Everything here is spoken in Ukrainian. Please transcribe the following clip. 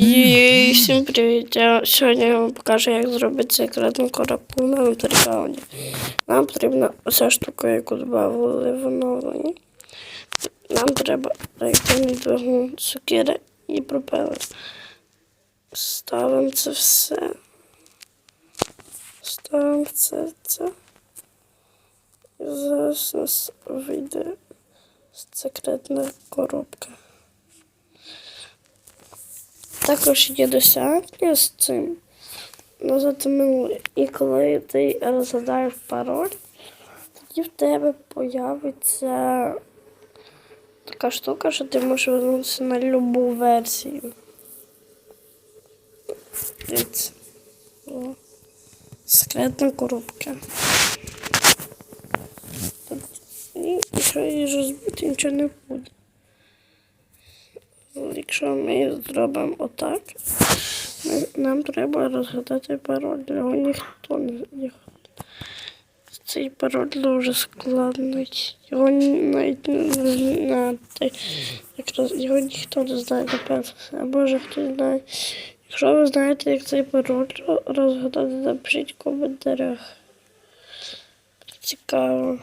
І всім привіт! Я сьогодні я вам покажу, як зробити секретну коробку на ультрасаунді. Нам потрібна оця штука, яку додали в оновленні. Нам треба реактивний двигун, сокири і пропелер. Ставимо це все. Ставимо це, це. І зараз у нас вийде секретна коробка. Також є досягнення з цим. Назад минуле. І коли ти розгадаєш пароль, тоді в тебе появиться така штука, що ти можеш вернутися на любу версію. Дивіться. Секретна коробка. І якщо її розбити, нічого не буде. Якщо ми зробимо отак, нам треба розгадати пароль. Його ніхто не. Цей пароль дуже складний. Його навіть не знати. Якраз його ніхто не знає, напевно. А може хтось знає. Якщо ви знаєте, як цей пароль розгадати, напишіть в коментарях. Цікаво.